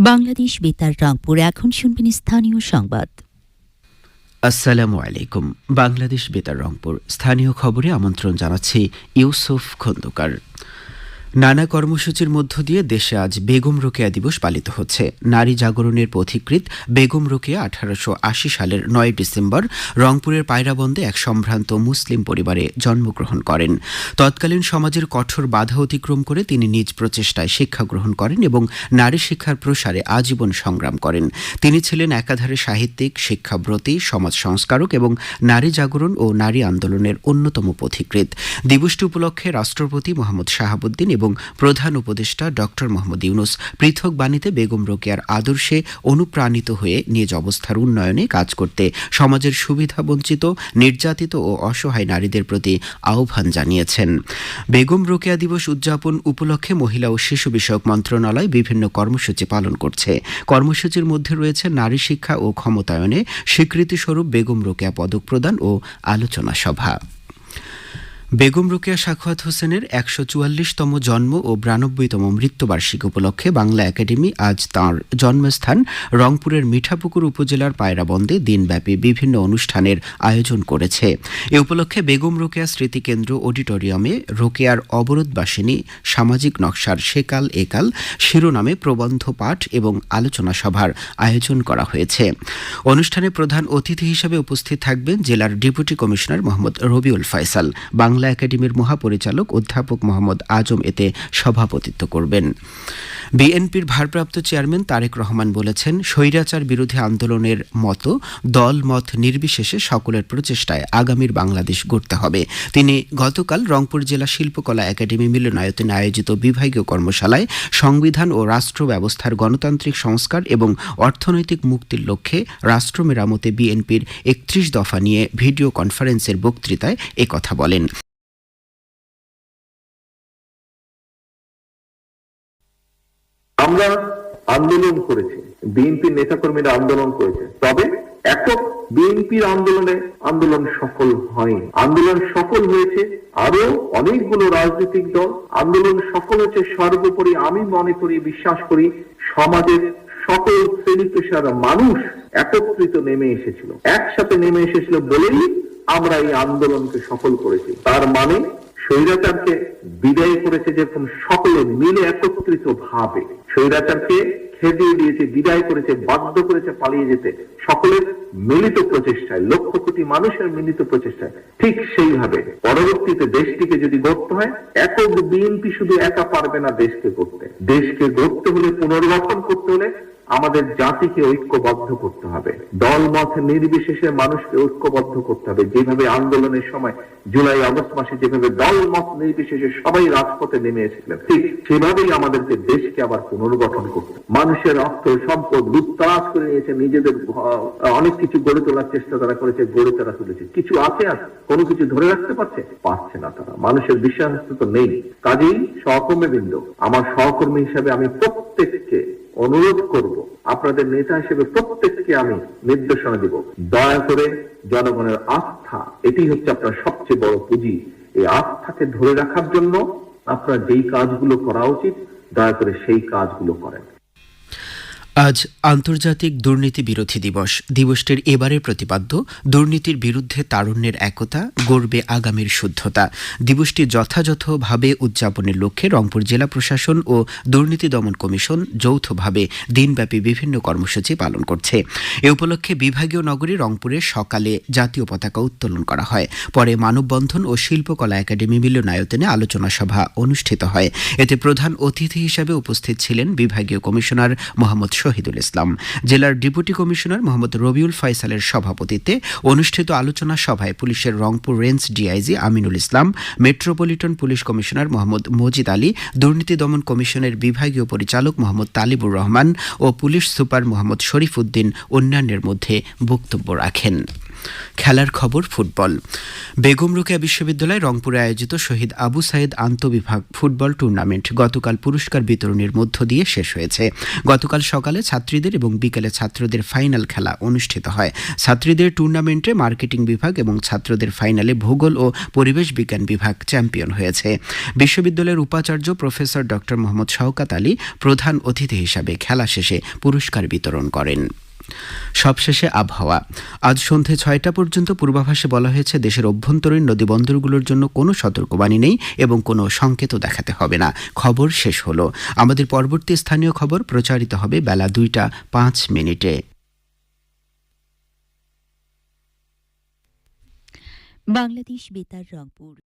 বাংলাদেশ বেতার, রংপুর। এখন শুনবেন স্থানীয় সংবাদ। আসসালামু আলাইকুম। বাংলাদেশ বেতার, রংপুর। স্থানীয় খবরে আমন্ত্রণ জানাচ্ছি ইউসুফ খন্দকার। নানা কর্মসূচির মধ্য দিয়ে দেশে আজ বেগম রোকেয়া দিবস পালিত হচ্ছে। নারী জাগরণের পথিকৃৎ বেগম রোকেয়া আঠারোশো আশি সালের নয় ডিসেম্বর রংপুরের পায়রাবন্দে এক সম্ভ্রান্ত মুসলিম পরিবারে জন্মগ্রহণ করেন। তৎকালীন সমাজের কঠোর বাধা অতিক্রম করে তিনি নিজ প্রচেষ্টায় শিক্ষা গ্রহণ করেন এবং নারী শিক্ষার প্রসারে আজীবন সংগ্রাম করেন। তিনি ছিলেন একাধারে সাহিত্যিক, শিক্ষাব্রতী, সমাজ সংস্কারক এবং নারী জাগরণ ও নারী আন্দোলনের অন্যতম পথিকৃৎ। দিবসটি উপলক্ষে রাষ্ট্রপতি মোহাম্মদ শাহাবুদ্দিন এবং প্রধান উপদেষ্টা ডক্টর মোহাম্মদ ইউনুস পৃথক বাণীতে বেগম রোকেয়ার আদর্শে অনুপ্রাণিত হয়ে নিজ অবস্থার উন্নয়নে কাজ করতে সমাজের সুবিধা বঞ্চিত, নির্যাতিত ও অসহায় নারীদের প্রতি আহ্বান জানিয়েছেন। বেগম রোকেয়া দিবস উদযাপন উপলক্ষে মহিলা ও শিশু বিষয়ক মন্ত্রণালয় বিভিন্ন কর্মসূচি পালন করছে। কর্মসূচির মধ্যে রয়েছে নারী শিক্ষা ও ক্ষমতায়নে স্বীকৃতিস্বরূপ বেগম রোকেয়া পদক প্রদান ও আলোচনা সভা। বেগম রোকেয়া সাখাওয়াত হোসেনের একশো চুয়াল্লিশতম জন্ম ও বিরানব্বইতম মৃত্যুবার্ষিকী উপলক্ষে বাংলা একাডেমি আজ তাঁর জন্মস্থান রংপুরের মিঠাপুকুর উপজেলার পায়রাবন্দে দিনব্যাপী বিভিন্ন অনুষ্ঠানের আয়োজন করেছে। এ উপলক্ষে বেগম রোকেয়া স্মৃতিকেন্দ্র অডিটোরিয়ামে রোকেয়ার অবরোধবাসিনী, সামাজিক নকশার সেকাল একাল, শিরোনামে প্রবন্ধ পাঠ এবং আলোচনা সভার আয়োজন করা হয়েছে। অনুষ্ঠানে প্রধান অতিথি হিসেবে উপস্থিত থাকবেন জেলার ডেপুটি কমিশনার মোহাম্মদ রবিউল ফয়সাল। বাংলা একাডেমির মহাপরিচালক অধ্যাপক মোহাম্মদ আজম এতে সভাপতিত্ব করবেন। বিএনপির ভারপ্রাপ্ত চেয়ারম্যান তারেক রহমান বলেছেন, স্বৈরাচার বিরোধী আন্দোলনের মতো দল মত নির্বিশেষে সকলের প্রচেষ্টায় আগামীর বাংলাদেশ গড়তে হবে। তিনি গতকাল রংপুর জেলা শিল্পকলা একাডেমি মিলনায়তনে আয়োজিত বিভাগীয় কর্মশালায় সংবিধান ও রাষ্ট্র ব্যবস্থার গণতান্ত্রিক সংস্কার এবং অর্থনৈতিক মুক্তির লক্ষ্যে রাষ্ট্র মেরামতে বিএনপির একত্রিশ দফা নিয়ে ভিডিও কনফারেন্সের বক্তৃতায় একথা বলেন। আমরা আন্দোলন করেছি, বিএনপির নেতাকর্মীরা আন্দোলন করেছে। তবে একক বিএনপির আন্দোলনে আন্দোলন সফল হয়নি। আন্দোলন সফল হয়েছে আরও অনেকগুলো রাজনৈতিক দল। আন্দোলন সফল হয়েছে সর্বোপরি আমি মনে করি, বিশ্বাস করি, সমাজের সকল শ্রেণি পেশার মানুষ একত্রিত নেমে এসেছিল। একসাথে নেমে এসেছিল বলেই আমরা এই আন্দোলনকে সফল করেছি। তার মানে স্বৈরাচারকে বিদায় করেছে যেরকম সকলে মিলে একত্রিত ভাবে। স্বৈরাচারকে খেদিয়ে দিয়েছে, বিদায় করেছে, বাধ্য করেছে, পালিয়ে যেতে। সকলের মিলিত প্রচেষ্টায়, লক্ষ কোটি মানুষের মিলিত প্রচেষ্টায়, ঠিক সেইভাবে। পরবর্তীতে দেশটিকে যদি গড়তে হয়, একক বিএনপি শুধু একা পারবে না দেশকে গড়তে। দেশকে গড়তে হলে পুনর্গঠন করতে হলে আমাদের জাতিকে ঐক্যবদ্ধ করতে হবে। দল মত নির্বিশেষে মানুষকে ঐক্যবদ্ধ করতে হবে। যেভাবে আন্দোলনের সময়, জুলাই আগস্ট মাসে যেভাবে দল মত নির্বিশেষে সবাই রাজপথে নেমে এসেছিলেন, ঠিক সেভাবেই আমাদেরকে দেশকে আবার পুনর্গঠন করতে মানুষের অর্থ, সম্পদ লুটতারাজ করে নিয়েছে, নিজেদের অনেক কিছু গড়ে তোলার চেষ্টা তারা করেছে, গড়ে তারা তুলেছে। কিছু আছে আর, কোনো কিছু ধরে রাখতে পারছে? পারছে না তারা। মানুষের বিশ্বাস তো নেই। কাজেই সহকর্মী বৃন্দ আমার সহকর্মী হিসাবে আমি প্রত্যেককে অনুরোধ করব, আপনাদের নেতা হিসেবে প্রত্যেককে আমি নির্দেশনা দিব। দয়া করে জনগণের আস্থা, এটি হচ্ছে আপনার সবচেয়ে বড় পুঁজি। এই আস্থাকে ধরে রাখার জন্য আপনার যেই কাজগুলো করা উচিত, দয়া করে সেই কাজগুলো করেন। আজ আন্তর্জাতিক দুর্নীতি বিরোধী দিবস। দিবসটির এবারের প্রতিপাদ্য, দুর্নীতির বিরুদ্ধে তারুণ্যের একতা, গড়বে আগামীর শুদ্ধতা। দিবসটি যথাযথভাবে উদযাপনের লক্ষ্যে রংপুর জেলা প্রশাসন ও দুর্নীতি দমন কমিশন যৌথভাবে দিনব্যাপী বিভিন্ন কর্মসূচি পালন করছে। এ উপলক্ষে বিভাগীয় নগরী রংপুরে সকালে জাতীয় পতাকা উত্তোলন করা হয়। পরে মানববন্ধন ও শিল্পকলা একাডেমি মিলনায়তনে আলোচনা সভা অনুষ্ঠিত হয়। এতে প্রধান অতিথি হিসেবে উপস্থিত ছিলেন বিভাগীয় কমিশনার মোহাম্মদ শহীদুল ইসলাম। জেলার ডেপুটি কমিশনার মোহাম্মদ রবিউল ফয়সালের সভাপতিত্বে অনুষ্ঠিত আলোচনা সভায় পুলিশের Rangpur range DIG Aminul Islam, metropolitan police commissioner Mohammad Majid Ali, দুর্নীতি দমন কমিশনের বিভাগীয় পরিচালক মোহাম্মদ তালিবুর রহমান ও পুলিশ সুপার মোহাম্মদ শরীফ উদ্দিন অন্যান্যের মধ্যে বক্তব্য রাখেন। খেলার খবর ফুটবল। বেগম রোকেয়া বিশ্ববিদ্যালয় রংপুরে আয়োজিত শহীদ আবু সাইদ আন্তবিভাগ ফুটবল টুর্নামেন্ট গতকাল পুরস্কার বিতরণের মধ্য দিয়ে শেষ হয়েছে। গতকাল সকালে ছাত্রীদের এবং বিকেলে ছাত্রদের ফাইনাল খেলা অনুষ্ঠিত হয়। ছাত্রীদের টুর্নামেন্টে মার্কেটিং বিভাগ এবং ছাত্রদের ফাইনালে ভূগোল ও পরিবেশ বিজ্ঞান বিভাগ চ্যাম্পিয়ন হয়েছে। বিশ্ববিদ্যালয়ের উপাচার্য প্রফেসর ডক্টর মোহাম্মদ শওকাত আলী প্রধান অতিথি হিসাবে খেলা শেষে পুরস্কার বিতরণ করেন। সবশেষে আবহাওয়া। আজ সন্ধে ছয়টা পর্যন্ত পূর্বাভাসে বলা হয়েছে, দেশের অভ্যন্তরীণ নদীবন্দরগুলোর জন্য কোনো সতর্কবাণী নেই এবং কোনো সংকেতও দেখাতে হবে না। খবর শেষ হলো। আমাদের পরবর্তী স্থানীয় খবর প্রচারিত হবে বেলা দুইটা পাঁচ মিনিটে। বাংলাদেশ বেতার রংপুর।